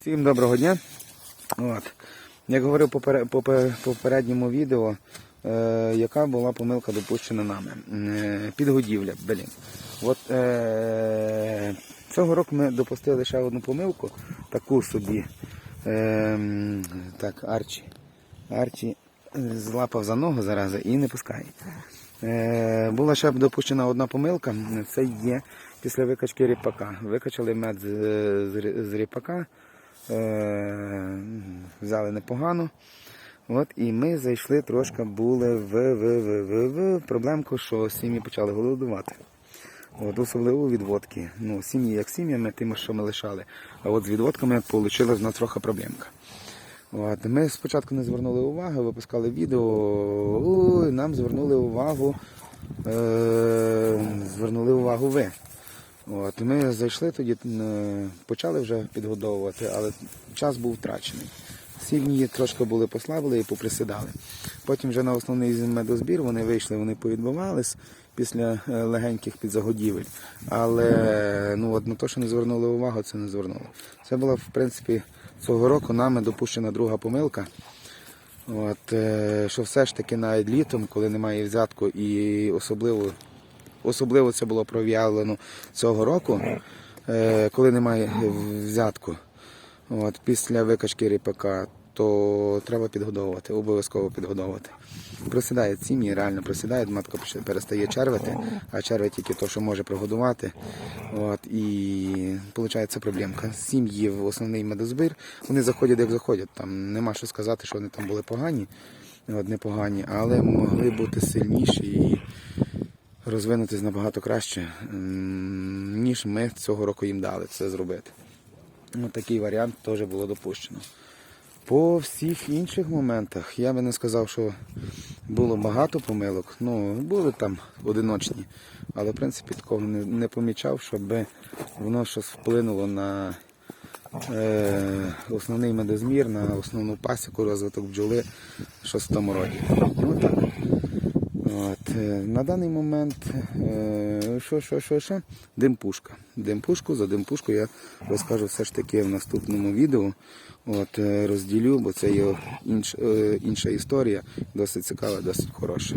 Всім доброго дня. От. Як говорив попе- попередньому відео, е, яка була помилка допущена нами. Е, підгодівля, блін. От, е, цього року ми допустили ще одну помилку, таку собі. Е, так, Арчі. Арчі злапав за ногу зараза і не пускає. Е, була ще допущена одна помилка. Це є після викачки ріпака. Викачали мед з, з, з ріпака, взяли непогано. От, і ми зайшли трошки були в, в, в, в, в проблемку, що сім'ї почали голодувати. От, особливо відводки. Ну, сім'ї як сім'ями, тим, що ми лишали. А от з відводками вийшла в нас трохи проблемка. От, ми спочатку не звернули уваги, випускали відео, ой, нам звернули увагу, е, звернули увагу ви. От, ми зайшли тоді, е, почали вже підгодовувати, але час був втрачений. Сім'ї трошки були послабили і поприсідали. Потім вже на основний медозбір вони вийшли, вони повідбивались після е, легеньких підзагодівель. Але ну, от на те, що не звернули увагу, це не звернули. Це була, в принципі, цього року нами допущена друга помилка. От, е, що все ж таки навіть літом, коли немає взятку, і особливо, особливо це було проявлено цього року, е, коли немає взятку, от, після викачки ріпака, то треба підгодовувати, обов'язково підгодовувати. Просідають сім'ї, реально просідають, матка перестає червити, а червить тільки то, що може прогодувати. От, і виходить проблемка. Сім'ї в основний медозбір, вони заходять як заходять. Там нема що сказати, що вони там були погані, от, непогані, але могли бути сильніші і розвинутись набагато краще, ніж ми цього року їм дали це зробити. Ну, такий варіант теж було допущено. По всіх інших моментах я би не сказав, що було багато помилок. Ну, були там одиночні, але в принципі такого не, не помічав, щоб воно щось вплинуло на е, основний медозмір, на основну пасіку, розвиток бджоли, щось в тому роді. Ну так. От, е, на даний момент, е, що, що, що, що? Димпушка. Димпушку, за димпушку я розкажу все ж таки в наступному відео. От, е, розділю, бо це є інш, інша історія, досить цікава, досить хороша.